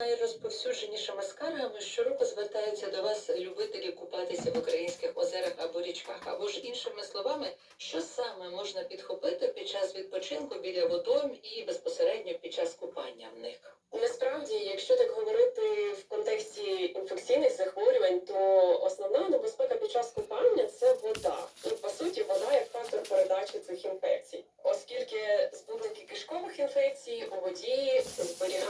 Найрозповсюдженішими скаргами щороку звертаються до вас любителі купатися в українських озерах або річках, або ж іншими словами, що саме можна підхопити під час відпочинку біля водойм і безпосередньо під час купання в них. Насправді, якщо так говорити в контексті інфекційних захворювань, то основна небезпека під час купання це вода. І по суті, вода як фактор передачі цих інфекцій, оскільки збудники кишкових інфекцій у воді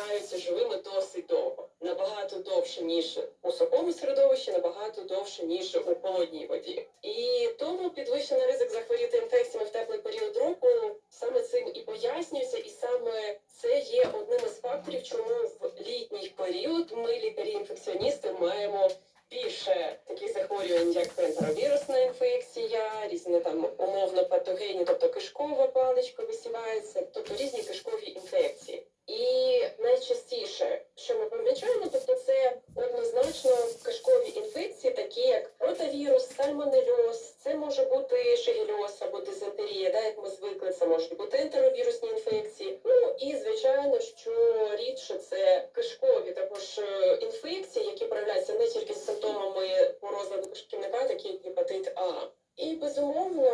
зберігаються живими досить довго, набагато довше ніж у сухому середовищі, набагато довше ніж у холодній воді. І тому підвищений ризик захворіти інфекціями в теплий період року саме цим і пояснюється, і саме це є одним із факторів, чому в літній період ми, лікарі-інфекціоністи, маємо більше таких захворювань, як ентеровірусна інфекція, різні там умовно патогенні, тобто кишкова паличка висівається, тобто різні кишкові інфекції. І найчастіше, що ми помічаємо, тобто це однозначно кишкові інфекції, такі як ротавірус, сальмонельоз, це може бути шегельоз або дизентерія, да, як ми звикли, це можуть бути ентеровірусні інфекції. Ну і звичайно, що рідше це кишкові також е, інфекції, які проявляються не тільки з симптомами по розладу кишківника, такі як гепатит А. І безумовно,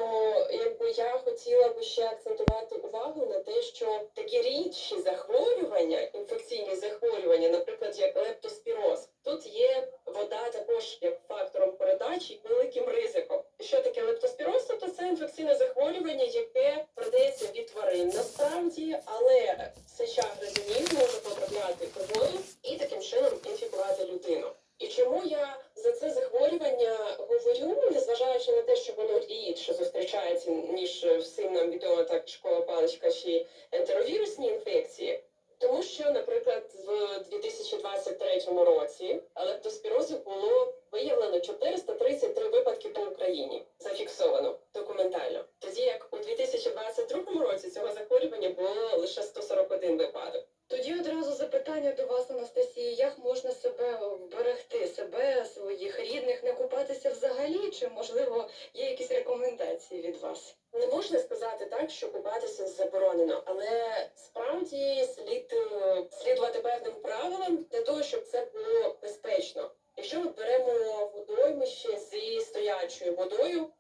якби я хотіла би ще акцентувати увагу на те, що такі рідші захворювання, інфекційні захворювання, наприклад, як лептоспіроз, тут є вода також як фактором великим ризиком. Що таке лептоспіроз? Тобто це інфекційне захворювання, яке передається від тварин насправді, але сеча гризунів може потрапляти воду і таким чином інфікувати людину. І чому я за це захворювання говорю, незважаючи на те, що воно рідше зустрічається, ніж всім нам відомо так школа паличка чи ентеровірусні інфекції. Тому що, наприклад, в 2023 році Україні, зафіксовано документально. Тоді як у 2022 році цього захворювання було лише 141 випадок. Тоді одразу запитання до вас, Анастасія, як можна себе вберегти, себе, своїх рідних, не купатися взагалі, чи можливо є якісь рекомендації від вас? Не можна сказати так, що купатися заборонено, але справді слід е, слідувати певним правилам для того, щоб це водою